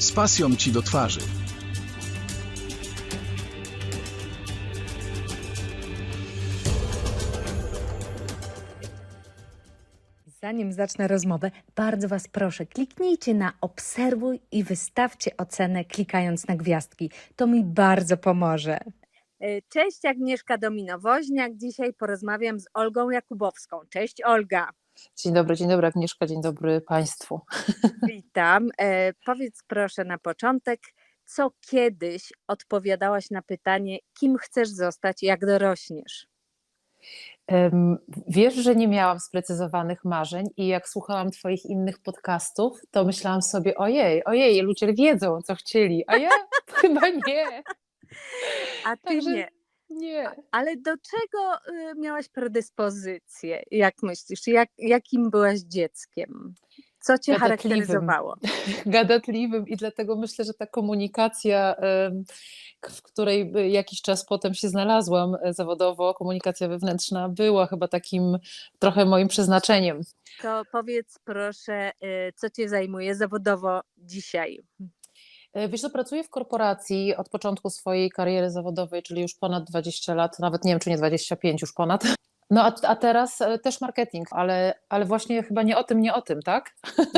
z pasją ci do twarzy. Zanim zacznę rozmowę, bardzo Was proszę, kliknijcie na obserwuj i wystawcie ocenę klikając na gwiazdki. To mi bardzo pomoże. E, Cześć Agnieszka Domino-Woźniak. Dzisiaj porozmawiam z Olgą Jakubowską. Cześć Olga. Dzień dobry, dzień dobry Agnieszka, dzień dobry Państwu. Witam. E, powiedz proszę na początek, co kiedyś odpowiadałaś na pytanie, kim chcesz zostać, jak dorośniesz? Wiesz, że nie miałam sprecyzowanych marzeń i jak słuchałam Twoich innych podcastów, to myślałam sobie, ojej, ojej, ludzie wiedzą, co chcieli, a ja chyba nie. A ty Także- nie. Nie. Ale do czego y, miałaś predyspozycję? Jak myślisz? Jak, jakim byłaś dzieckiem? Co cię charakteryzowało? Gadatliwym i dlatego myślę, że ta komunikacja, w której by jakiś czas potem się znalazłam e, zawodowo, komunikacja wewnętrzna była chyba takim trochę moim przeznaczeniem. To powiedz proszę, y, co cię zajmuje zawodowo dzisiaj? E, Wiesz, co, pracuję w korporacji od początku swojej kariery zawodowej, czyli już ponad 20 lat, nawet nie wiem, czy nie 25, już ponad. No a, a teraz e, też marketing, ale, ale właśnie chyba nie o tym, nie o tym, tak?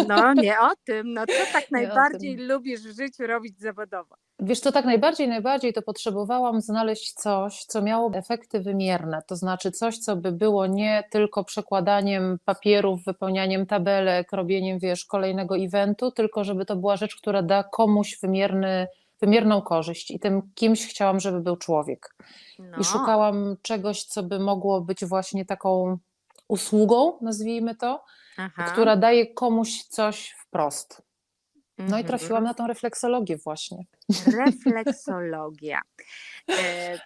No nie o tym, no co tak najbardziej lubisz w życiu robić zawodowo? Wiesz, co tak najbardziej, najbardziej to potrzebowałam znaleźć coś, co miało efekty wymierne, to znaczy coś, co by było nie tylko przekładaniem papierów, wypełnianiem tabelek, robieniem, wiesz, kolejnego eventu, tylko żeby to była rzecz, która da komuś wymierny, wymierną korzyść i tym kimś chciałam, żeby był człowiek. No, I szukałam czegoś, co by mogło być właśnie taką usługą, nazwijmy to, aha, która daje komuś coś wprost. No i mhm. trafiłam na tą refleksologię właśnie. Refleksologia. E,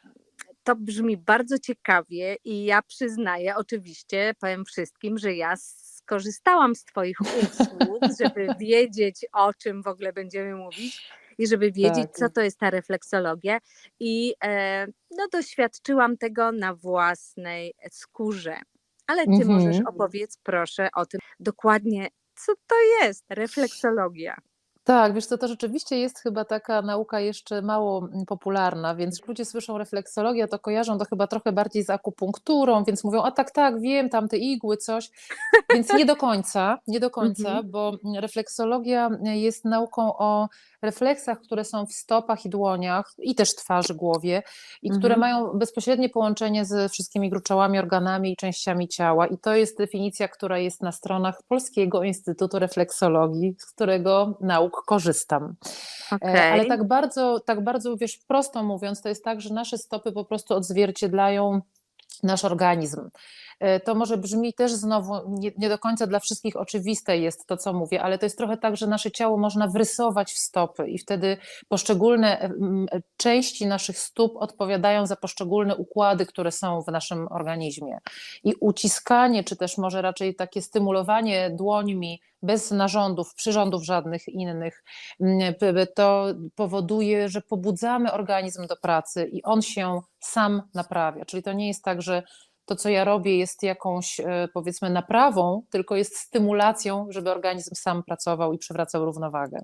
To brzmi bardzo ciekawie i ja przyznaję, oczywiście, powiem wszystkim, że ja skorzystałam z Twoich usług, żeby wiedzieć, o czym w ogóle będziemy mówić i żeby wiedzieć, Tak. co to jest ta refleksologia. I e, no, doświadczyłam tego na własnej skórze. Ale Ty Mhm. możesz opowiedz, proszę, o tym dokładnie, co to jest refleksologia. Tak, wiesz co, to rzeczywiście jest chyba taka nauka jeszcze mało mm, popularna, więc ludzie słyszą refleksologia, to kojarzą to chyba trochę bardziej z akupunkturą, więc mówią, a tak, tak, wiem, tam te igły, coś, więc nie do końca, nie do końca, Mhm. bo refleksologia jest nauką o refleksach, które są w stopach i dłoniach i też twarzy, głowie i które Mhm. mają bezpośrednie połączenie ze wszystkimi gruczołami, organami i częściami ciała i to jest definicja, która jest na stronach Polskiego Instytutu Refleksologii, z którego nauk korzystam. E, Okej. Ale tak bardzo, tak bardzo, wiesz, prosto mówiąc, to jest tak, że nasze stopy po prostu odzwierciedlają nasz organizm. E, To może brzmi też znowu nie, nie do końca dla wszystkich oczywiste jest to, co mówię, ale to jest trochę tak, że nasze ciało można wrysować w stopy i wtedy poszczególne części naszych stóp odpowiadają za poszczególne układy, które są w naszym organizmie. I uciskanie, czy też może raczej takie stymulowanie dłońmi bez narządów, przyrządów żadnych innych, to powoduje, że pobudzamy organizm do pracy i on się sam naprawia. Czyli to nie jest tak, że to, co ja robię, jest jakąś, e, powiedzmy, naprawą, tylko jest stymulacją, żeby organizm sam pracował i przywracał równowagę.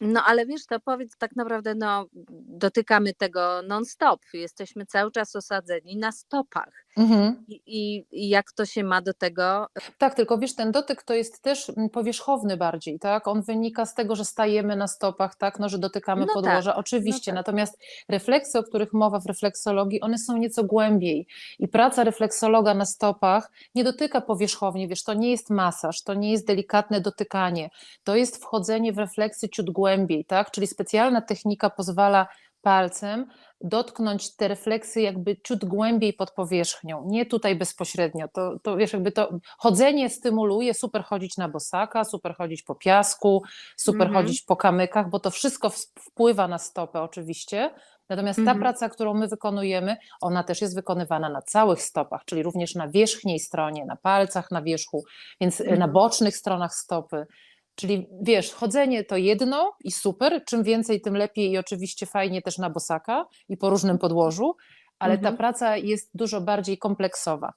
No ale wiesz, to powiedz tak naprawdę, no dotykamy tego non-stop. Jesteśmy cały czas osadzeni na stopach. Mhm. I, i, I jak to się ma do tego? Tak, tylko wiesz, ten dotyk to jest też mm, powierzchowny bardziej, tak? On wynika z tego, że stajemy na stopach, tak? No, że dotykamy No tak, podłoża, oczywiście. tak. Natomiast refleksy, o których mowa w refleksologii, one są nieco głębiej. I praca refleksologa na stopach nie dotyka powierzchownie, wiesz, to nie jest masaż, to nie jest delikatne dotykanie, to jest wchodzenie w refleksy ciut głębiej, tak? Czyli specjalna technika pozwala palcem dotknąć te refleksy jakby ciut głębiej pod powierzchnią, nie tutaj bezpośrednio. To, to wiesz, jakby to chodzenie stymuluje, super chodzić na bosaka, super chodzić po piasku, super Mhm. chodzić po kamykach, bo to wszystko wpływa na stopę oczywiście. Natomiast ta Mhm. praca, którą my wykonujemy, ona też jest wykonywana na całych stopach, czyli również na wierzchniej stronie, na palcach na wierzchu, więc y, na Mhm. bocznych stronach stopy. Czyli wiesz, chodzenie to jedno i super, czym więcej, tym lepiej i oczywiście fajnie też na bosaka i po różnym podłożu, ale Mhm. ta praca jest dużo bardziej kompleksowa.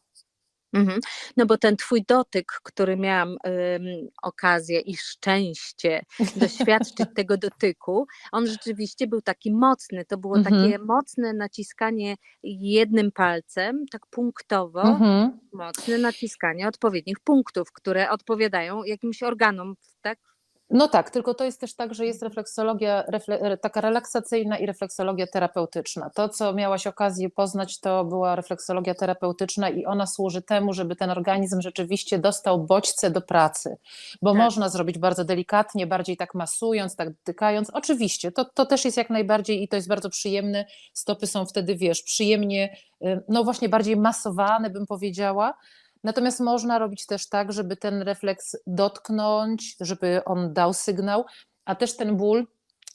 Mhm. No bo ten twój dotyk, który miałam ym, okazję i szczęście doświadczyć tego dotyku, on rzeczywiście był taki mocny. To było Mhm. takie mocne naciskanie jednym palcem, tak punktowo, Mhm. mocne naciskanie odpowiednich punktów, które odpowiadają jakimś organom, tak? No tak, tylko to jest też tak, że jest refleksologia refle taka relaksacyjna i refleksologia terapeutyczna. To, co miałaś okazję poznać, to była refleksologia terapeutyczna i ona służy temu, żeby ten organizm rzeczywiście dostał bodźce do pracy, bo Tak. można zrobić bardzo delikatnie, bardziej tak masując, tak dotykając. Oczywiście, to, to też jest jak najbardziej i to jest bardzo przyjemne. Stopy są wtedy, wiesz, przyjemnie, y, no właśnie bardziej masowane, bym powiedziała. Natomiast można robić też tak, żeby ten refleks dotknąć, żeby on dał sygnał, a też ten ból,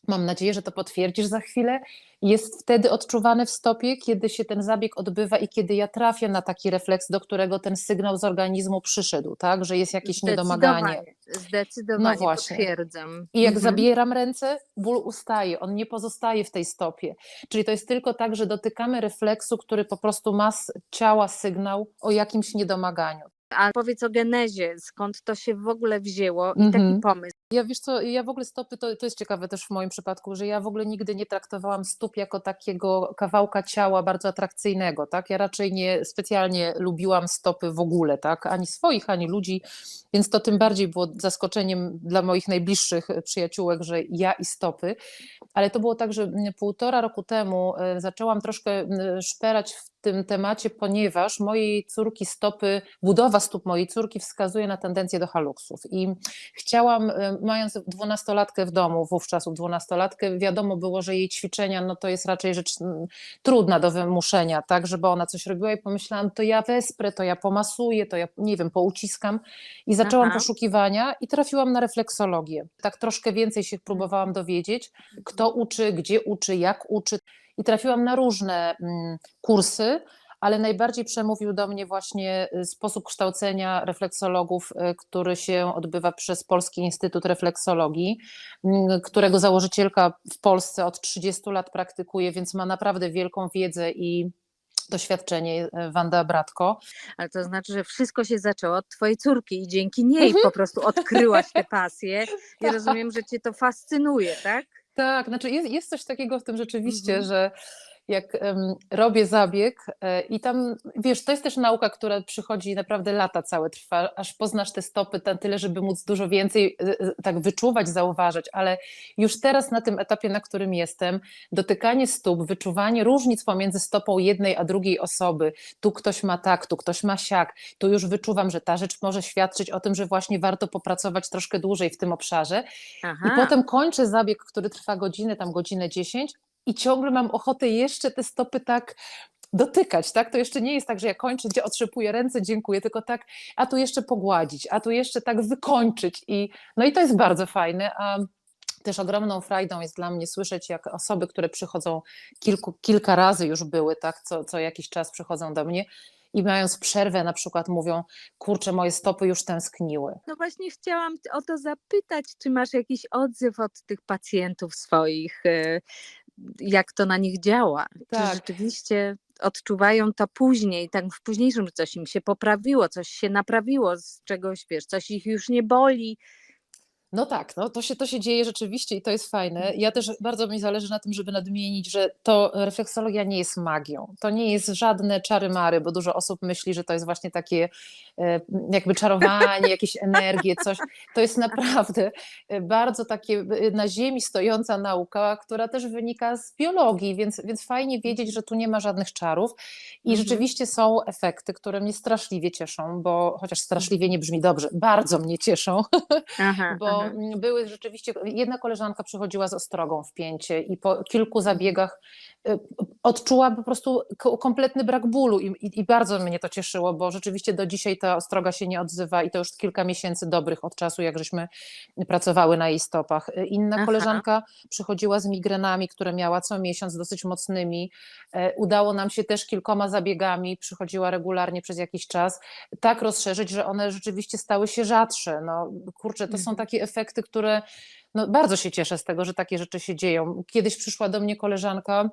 mam nadzieję, że to potwierdzisz za chwilę, jest wtedy odczuwany w stopie, kiedy się ten zabieg odbywa i kiedy ja trafię na taki refleks, do którego ten sygnał z organizmu przyszedł, tak, że jest jakieś niedomaganie. Zdecydowanie, zdecydowanie No właśnie. potwierdzam. I jak Mhm. zabieram ręce, ból ustaje, on nie pozostaje w tej stopie. Czyli to jest tylko tak, że dotykamy refleksu, który po prostu ma z ciała sygnał o jakimś niedomaganiu. A powiedz o genezie, skąd to się w ogóle wzięło i taki Mhm. pomysł. Ja wiesz co, ja w ogóle stopy, to, to jest ciekawe też w moim przypadku, że ja w ogóle nigdy nie traktowałam stóp jako takiego kawałka ciała bardzo atrakcyjnego, tak? Ja raczej nie specjalnie lubiłam stopy w ogóle, tak? Ani swoich, ani ludzi, więc to tym bardziej było zaskoczeniem dla moich najbliższych przyjaciółek, że ja i stopy. Ale to było tak, że mm, półtora roku temu e, zaczęłam troszkę mm, szperać w tym temacie, ponieważ mojej córki stopy, budowa stóp mojej córki wskazuje na tendencję do haluksów. I chciałam, e, mając dwunastolatkę w domu, wówczas dwunastolatkę, wiadomo było, że jej ćwiczenia no to jest raczej rzecz mm, trudna do wymuszenia, tak, żeby ona coś robiła i pomyślałam, to ja wesprę, to ja pomasuję, to ja, nie wiem, pouciskam i zaczęłam Aha. poszukiwania i trafiłam na refleksologię. Tak troszkę więcej się próbowałam dowiedzieć, kto uczy, gdzie uczy, jak uczy i trafiłam na różne mm, kursy, ale najbardziej przemówił do mnie właśnie y, sposób kształcenia refleksologów, y, który się odbywa przez Polski Instytut Refleksologii, mm, którego założycielka w Polsce od 30 lat praktykuje, więc ma naprawdę wielką wiedzę i doświadczenie, y, Wanda Bratko. Ale to znaczy, że wszystko się zaczęło od twojej córki i dzięki niej Mhm. po prostu odkryłaś tę pasję i rozumiem, że cię to fascynuje, tak? Tak, znaczy jest, jest coś takiego w tym rzeczywiście, Mhm. że jak robię zabieg e, i tam, wiesz, to jest też nauka, która przychodzi naprawdę lata całe trwa, aż poznasz te stopy na tyle, żeby móc dużo więcej e, e, tak wyczuwać, zauważyć, ale już teraz na tym etapie, na którym jestem, dotykanie stóp, wyczuwanie różnic pomiędzy stopą jednej a drugiej osoby, tu ktoś ma tak, tu ktoś ma siak, tu już wyczuwam, że ta rzecz może świadczyć o tym, że właśnie warto popracować troszkę dłużej w tym obszarze Aha. i potem kończę zabieg, który trwa godzinę, tam godzinę 10 i ciągle mam ochotę jeszcze te stopy tak dotykać, tak? To jeszcze nie jest tak, że ja kończę, gdzie otrzepuję ręce, dziękuję, tylko tak, a tu jeszcze pogładzić, a tu jeszcze tak wykończyć i no i to jest bardzo fajne, a też ogromną frajdą jest dla mnie słyszeć, jak osoby, które przychodzą kilku, kilka razy już były, tak, co, co jakiś czas przychodzą do mnie i mając przerwę na przykład mówią, kurczę, moje stopy już tęskniły. No właśnie chciałam o to zapytać, czy masz jakiś odzew od tych pacjentów swoich, e, jak to na nich działa? Tak. Czy rzeczywiście odczuwają to później, tak w późniejszym, że coś im się poprawiło, coś się naprawiło, z czegoś, wiesz, coś ich już nie boli? No tak, no to, się, to się dzieje rzeczywiście i to jest fajne. Ja też bardzo mi zależy na tym, żeby nadmienić, że to refleksologia nie jest magią. To nie jest żadne czary-mary, bo dużo osób myśli, że to jest właśnie takie e, jakby czarowanie, jakieś energie, coś. To jest naprawdę e, bardzo takie e, na ziemi stojąca nauka, która też wynika z biologii, więc, więc fajnie wiedzieć, że tu nie ma żadnych czarów i Mhm. rzeczywiście są efekty, które mnie straszliwie cieszą, bo chociaż straszliwie nie brzmi dobrze, bardzo mnie cieszą, Aha, bo aha. Mm, były rzeczywiście, jedna koleżanka przychodziła z ostrogą w pięcie i po kilku zabiegach y, odczuła po prostu ko- kompletny brak bólu i, i, i bardzo mnie to cieszyło, bo rzeczywiście do dzisiaj ta ostroga się nie odzywa i to już kilka miesięcy dobrych od czasu, jak żeśmy pracowały na jej stopach. Y, Inna Aha. koleżanka przychodziła z migrenami, które miała co miesiąc dosyć mocnymi. E, Udało nam się też kilkoma zabiegami, przychodziła regularnie przez jakiś czas, tak rozszerzyć, że one rzeczywiście stały się rzadsze. No kurczę, to są Mhm. takie efekty, które no, bardzo się cieszę z tego, że takie rzeczy się dzieją. Kiedyś przyszła do mnie koleżanka,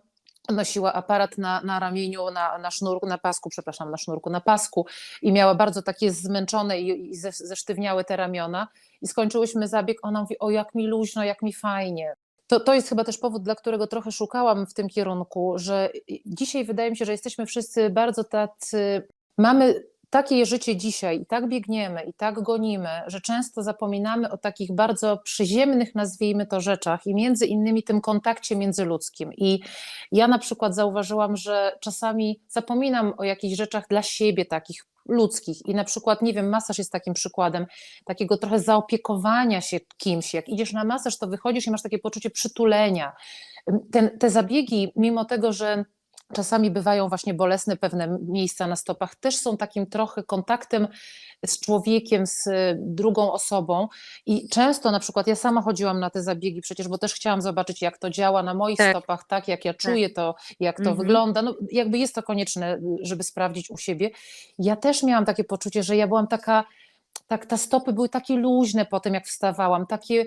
nosiła aparat na, na ramieniu, na, na sznurku, na pasku, przepraszam, na sznurku, na pasku i miała bardzo takie zmęczone i, i ze, zesztywniałe te ramiona i skończyłyśmy zabieg, ona mówi, o jak mi luźno, jak mi fajnie. To, to jest chyba też powód, dla którego trochę szukałam w tym kierunku, że dzisiaj wydaje mi się, że jesteśmy wszyscy bardzo tacy, mamy takie życie dzisiaj i tak biegniemy i tak gonimy, że często zapominamy o takich bardzo przyziemnych, nazwijmy to, rzeczach i między innymi tym kontakcie międzyludzkim. I ja na przykład zauważyłam, że czasami zapominam o jakichś rzeczach dla siebie takich ludzkich i na przykład, nie wiem, masaż jest takim przykładem takiego trochę zaopiekowania się kimś. Jak idziesz na masaż, to wychodzisz i masz takie poczucie przytulenia. Ten, te zabiegi, mimo tego, że czasami bywają właśnie bolesne pewne miejsca na stopach, też są takim trochę kontaktem z człowiekiem, z drugą osobą i często na przykład ja sama chodziłam na te zabiegi przecież, bo też chciałam zobaczyć jak to działa na moich Tak. stopach, tak jak ja czuję to, jak to Mhm. wygląda, no jakby jest to konieczne, żeby sprawdzić u siebie. Ja też miałam takie poczucie, że ja byłam taka tak, te stopy były takie luźne po tym, jak wstawałam, takie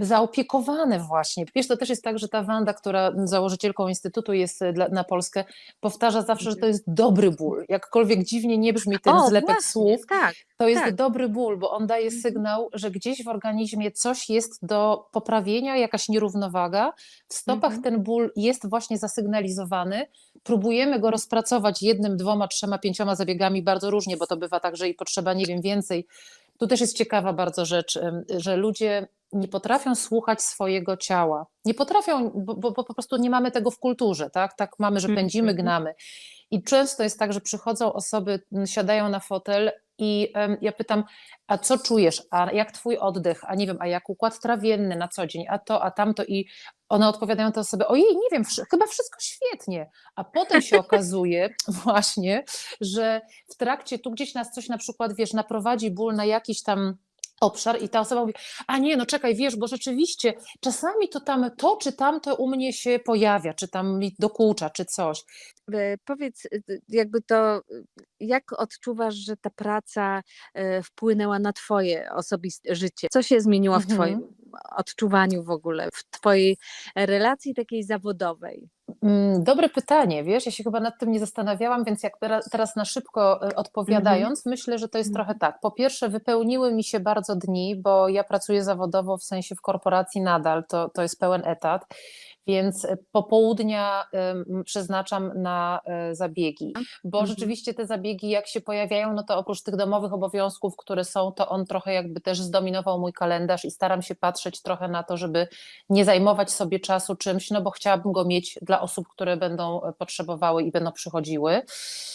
zaopiekowane właśnie. Wiesz, to też jest tak, że ta Wanda, która założycielką Instytutu jest e, dla, na Polskę, powtarza zawsze, że to jest dobry ból. Jakkolwiek dziwnie nie brzmi ten O, zlepek właśnie, słów, Tak, to jest tak. dobry ból, bo on daje Mhm. sygnał, że gdzieś w organizmie coś jest do poprawienia, jakaś nierównowaga. W stopach Mhm. ten ból jest właśnie zasygnalizowany. Próbujemy go rozpracować jednym, dwoma, trzema, pięcioma zabiegami bardzo różnie, bo to bywa tak, że i potrzeba, nie wiem, więcej. Tu też jest ciekawa bardzo rzecz, że ludzie nie potrafią słuchać swojego ciała. Nie potrafią, bo, bo, po prostu nie mamy tego w kulturze, tak? Tak mamy, że pędzimy, Mhm. gnamy. I często jest tak, że przychodzą osoby, m, siadają na fotel i ja pytam, a co czujesz, a jak twój oddech, a nie wiem, a jak układ trawienny na co dzień, a to, a tamto i one odpowiadają te osoby, ojej, nie wiem, chyba wszystko świetnie, a potem się okazuje właśnie, że w trakcie tu gdzieś nas coś na przykład, wiesz, naprowadzi ból na jakiś tam obszar i ta osoba mówi, a nie, no czekaj, wiesz, bo rzeczywiście czasami to tam to czy tamto u mnie się pojawia, czy tam mi dokucza, czy coś. E, Powiedz, y, jakby to, y, jak odczuwasz, że ta praca e, wpłynęła na Twoje osobiste życie? Co się zmieniło w Mhm. Twoim odczuwaniu w ogóle, w Twojej relacji takiej zawodowej? Mm, Dobre pytanie, wiesz, ja się chyba nad tym nie zastanawiałam, więc jak tera- teraz na szybko e, odpowiadając, myślę, że to jest trochę tak. Po pierwsze, wypełniły mi się bardzo dni, bo ja pracuję zawodowo, w sensie w korporacji nadal, to, to jest pełen etat, więc e, popołudnia przeznaczam na e, zabiegi, bo Mhm. rzeczywiście te zabiegi jak się pojawiają, no to oprócz tych domowych obowiązków, które są, to on trochę jakby też zdominował mój kalendarz i staram się patrzeć trochę na to, żeby nie zajmować sobie czasu czymś, no bo chciałabym go mieć dla osób, które będą e, potrzebowały i będą przychodziły.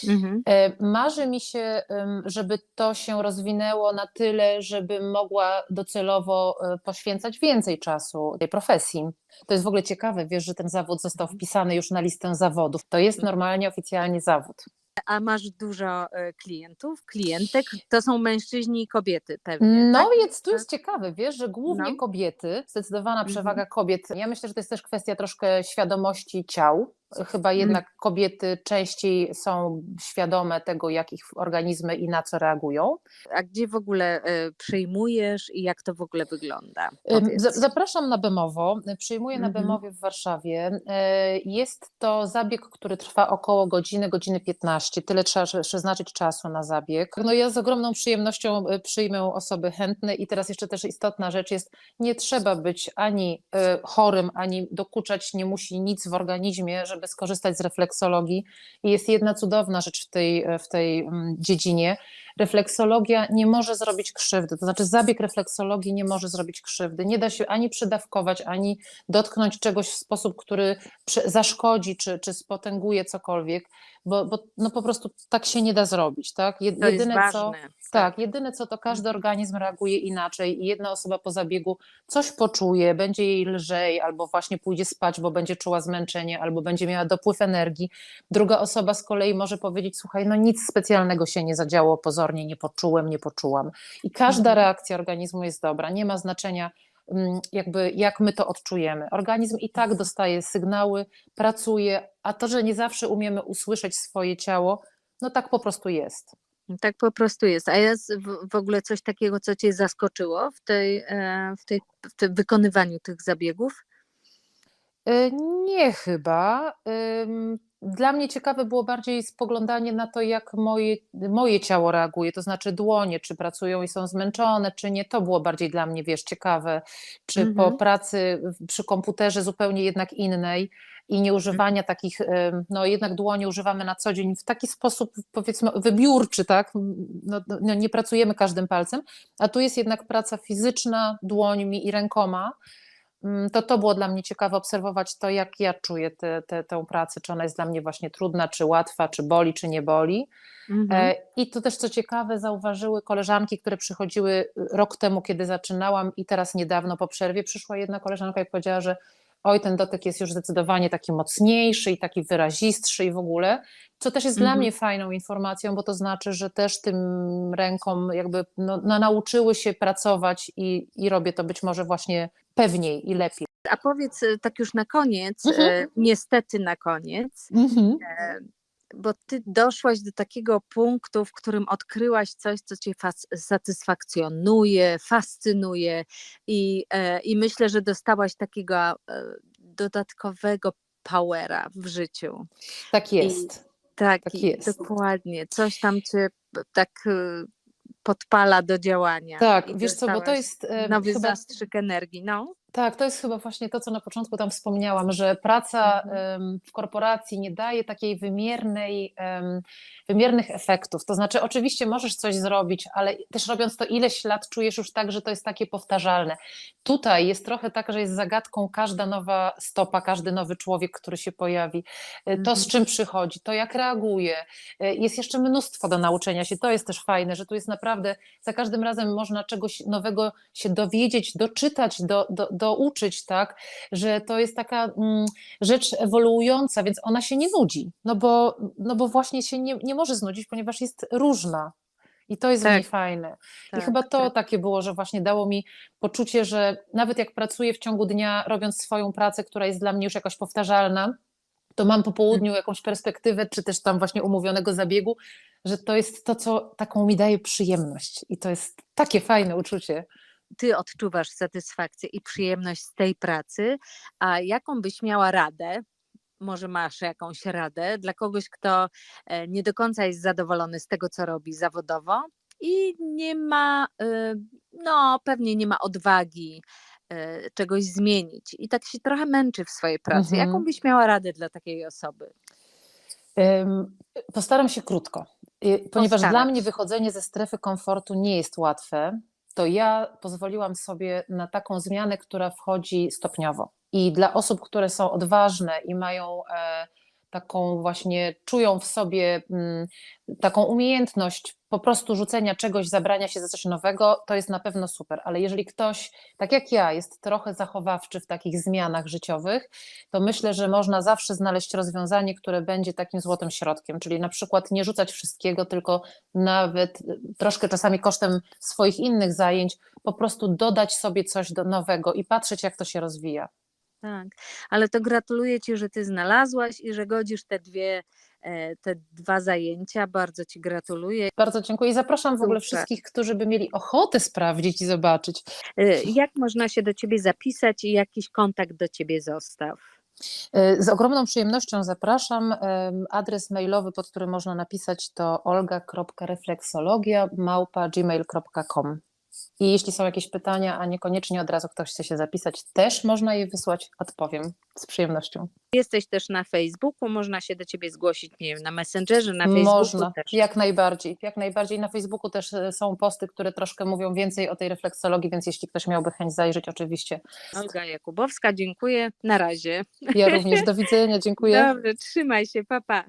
Mhm. Marzy mi się, żeby to się rozwinęło na tyle, żebym mogła docelowo poświęcać więcej czasu tej profesji. To jest w ogóle ciekawe, wiesz, że ten zawód został wpisany już na listę zawodów. To jest normalnie oficjalnie zawód. A masz dużo e, klientów, klientek? To są mężczyźni i kobiety pewnie, No tak? więc tu jest ciekawe, wiesz, że głównie No. kobiety, zdecydowana Mhm. przewaga kobiet. Ja myślę, że to jest też kwestia troszkę świadomości ciał. Chyba jednak kobiety częściej są świadome tego, jak ich organizmy i na co reagują. A gdzie w ogóle e, przyjmujesz i jak to w ogóle wygląda? Powiedz. za- Zapraszam na Bemowo. Przyjmuję na Mhm. Bemowie w Warszawie. E, Jest to zabieg, który trwa około godziny, godziny 15. Tyle trzeba prze- przeznaczyć czasu na zabieg. No ja z ogromną przyjemnością e, przyjmę osoby chętne i teraz jeszcze też istotna rzecz jest, nie trzeba być ani chorym, ani dokuczać nie musi nic w organizmie, żeby skorzystać z refleksologii. I jest jedna cudowna rzecz w tej, w tej mm, dziedzinie. Refleksologia nie może zrobić krzywdy, to znaczy zabieg refleksologii nie może zrobić krzywdy. Nie da się ani przydawkować, ani dotknąć czegoś w sposób, który zaszkodzi czy, czy spotęguje cokolwiek, bo, bo no po prostu tak się nie da zrobić. Tak? Jed- To jest co, tak, jedyne co to każdy organizm reaguje inaczej i jedna osoba po zabiegu coś poczuje, będzie jej lżej, albo właśnie pójdzie spać, bo będzie czuła zmęczenie, albo będzie miała dopływ energii. Druga osoba z kolei może powiedzieć: Słuchaj, no nic specjalnego się nie zadziało, pozornie nie poczułem, nie poczułam. I każda Mhm. reakcja organizmu jest dobra, nie ma znaczenia. mm, Jakby jak my to odczujemy. Organizm i tak dostaje sygnały, pracuje, a to, że nie zawsze umiemy usłyszeć swoje ciało, no tak po prostu jest. Tak po prostu jest. A jest w, ogóle coś takiego, co Cię zaskoczyło w, tej, e, w, tej, w tym wykonywaniu tych zabiegów? Y, Nie chyba. Dla mnie ciekawe było bardziej spoglądanie na to, jak moje, moje ciało reaguje, to znaczy dłonie, czy pracują i są zmęczone, czy nie. To było bardziej dla mnie, wiesz, ciekawe. Czy po Mhm. pracy przy komputerze zupełnie jednak innej i nie używania takich, no jednak dłoni używamy na co dzień w taki sposób, powiedzmy, wybiórczy, tak? No, no, nie pracujemy każdym palcem, a tu jest jednak praca fizyczna dłońmi i rękoma. Mm, To to było dla mnie ciekawe obserwować to, jak ja czuję tę te, tę pracę, czy ona jest dla mnie właśnie trudna, czy łatwa, czy boli, czy nie boli. Mhm. E, I to też co ciekawe, zauważyły koleżanki, które przychodziły rok temu, kiedy zaczynałam, i teraz niedawno po przerwie przyszła jedna koleżanka i powiedziała, że oj, ten dotyk jest już zdecydowanie taki mocniejszy i taki wyrazistszy i w ogóle, co też jest dla Mhm. mnie fajną informacją, bo to znaczy, że też tym rękom jakby no, no, nauczyły się pracować i, i robię to być może właśnie pewniej i lepiej. A powiedz e, tak już na koniec, Mhm. e, niestety na koniec, e, bo ty doszłaś do takiego punktu, w którym odkryłaś coś, co cię satysfakcjonuje, fascynuje i, e, i myślę, że dostałaś takiego e, dodatkowego powera w życiu. Tak jest. Tak, Tak i jest. dokładnie. Coś tam cię tak e, podpala do działania. Tak, i wiesz co, bo to jest Nowy chyba zastrzyk energii, no. Tak, to jest chyba właśnie to, co na początku tam wspomniałam, że praca Mhm. w korporacji nie daje takiej wymiernej, wymiernych efektów. To znaczy, oczywiście możesz coś zrobić, ale też robiąc to ileś lat, czujesz już tak, że to jest takie powtarzalne. Tutaj jest trochę tak, że jest zagadką każda nowa stopa, każdy nowy człowiek, który się pojawi, E, to z Mhm. czym przychodzi, to jak reaguje. E, Jest jeszcze mnóstwo do nauczenia się. To jest też fajne, że tu jest naprawdę za każdym razem można czegoś nowego się dowiedzieć, doczytać, do, do, douczyć, tak, że to jest taka mm, rzecz ewoluująca, więc ona się nie nudzi, no bo, no bo właśnie się nie, nie może znudzić, ponieważ jest różna. I to jest Tak, fajne. I tak, chyba to tak. takie było, że właśnie dało mi poczucie, że nawet jak pracuję w ciągu dnia, robiąc swoją pracę, która jest dla mnie już jakoś powtarzalna, to mam po południu jakąś perspektywę, czy też tam właśnie umówionego zabiegu, że to jest to, co taką mi daje przyjemność. I to jest takie fajne uczucie. Ty odczuwasz satysfakcję i przyjemność z tej pracy, a jaką byś miała radę? Może masz jakąś radę dla kogoś, kto e, nie do końca jest zadowolony z tego, co robi zawodowo i nie ma, y, no pewnie nie ma odwagi y, czegoś zmienić i tak się trochę męczy w swojej pracy. Jaką Mhm. byś miała radę dla takiej osoby? Postaram się krótko, Y, ponieważ dla Postaraj mnie wychodzenie ze strefy komfortu nie jest łatwe, to ja pozwoliłam sobie na taką zmianę, która wchodzi stopniowo. I dla osób, które są odważne i mają e, taką właśnie, czują w sobie mm, taką umiejętność po prostu rzucenia czegoś, zabrania się za coś nowego, to jest na pewno super. Ale jeżeli ktoś, tak jak ja, jest trochę zachowawczy w takich zmianach życiowych, to myślę, że można zawsze znaleźć rozwiązanie, które będzie takim złotym środkiem, czyli na przykład nie rzucać wszystkiego, tylko nawet y, troszkę czasami kosztem swoich innych zajęć, po prostu dodać sobie coś do nowego i patrzeć, jak to się rozwija. Tak, ale to gratuluję Ci, że Ty znalazłaś i że godzisz te dwie, te dwa zajęcia. Bardzo Ci gratuluję. Bardzo dziękuję i zapraszam w ogóle wszystkich, którzy by mieli ochotę sprawdzić i zobaczyć. E, Jak można się do Ciebie zapisać i jakiś kontakt do Ciebie zostaw? Y, Z ogromną przyjemnością zapraszam. Adres mailowy, pod który można napisać to olga.refleksologia.gmail.com I jeśli są jakieś pytania, a niekoniecznie od razu ktoś chce się zapisać, też można je wysłać, odpowiem z przyjemnością. Jesteś też na Facebooku, można się do Ciebie zgłosić, nie wiem, na Messengerze, na Facebooku Można, też. jak najbardziej. Jak najbardziej. Na Facebooku też e, są posty, które troszkę mówią więcej o tej refleksologii, więc jeśli ktoś miałby chęć zajrzeć, oczywiście. Olga Jakubowska, dziękuję. Na razie. Ja również. Do widzenia. Dziękuję. Dobrze, trzymaj się, papa.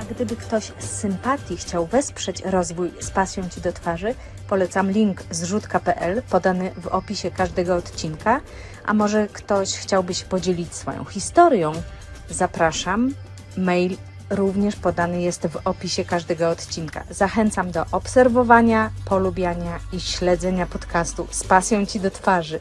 A gdyby ktoś z sympatii chciał wesprzeć rozwój z pasją Ci do twarzy, polecam link zrzutka.pl podany w opisie każdego odcinka. A może ktoś chciałby się podzielić swoją historią? Zapraszam. Mail również podany jest w opisie każdego odcinka. Zachęcam do obserwowania, polubiania i śledzenia podcastu z pasją Ci do twarzy.